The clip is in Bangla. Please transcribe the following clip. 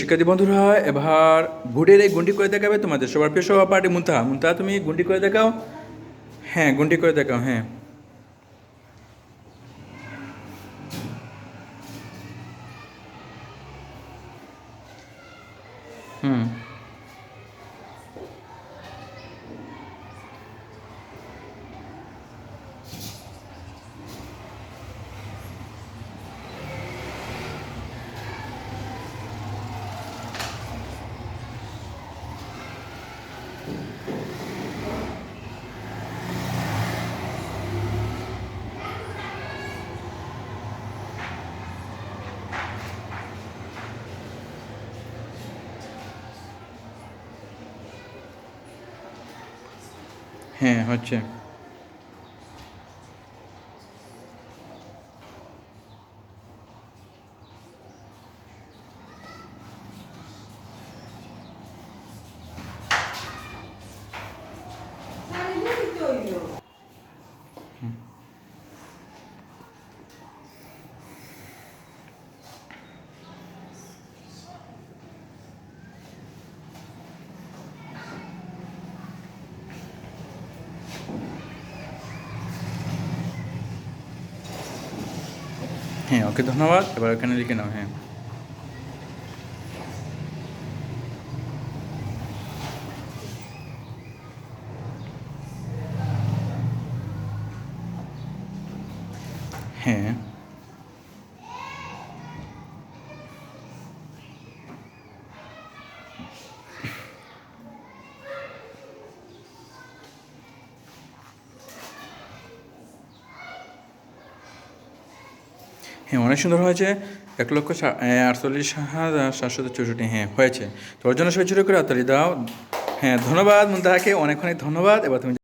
শিক্ষার্থী বন্ধুরা, এবার ভুটের এই গুন্ডি করে দেখাবে তোমাদের সবার প্রিয় সহপাঠী মুন্তা মুন্তা তুমি গুন্ডি করে দেখাও। হ্যাঁ গুন্ডি করে দেখাও হ্যাঁ। হুম। হ্যাঁ হচ্ছে হ্যাঁ ওকে ধন্যবাদ এবার ওখানে লিখে নাও হ্যাঁ হ্যাঁ। হ্যাঁ অনেক সুন্দর হয়েছে। এক লক্ষ আটচল্লিশ হাজার সাতশো চৌষট্টি হ্যাঁ হয়েছে। তোর জন্য সবাই করে হাততালি দাও হ্যাঁ ধন্যবাদ মুন্তাহাকে, অনেক অনেক ধন্যবাদ। এবার তুমি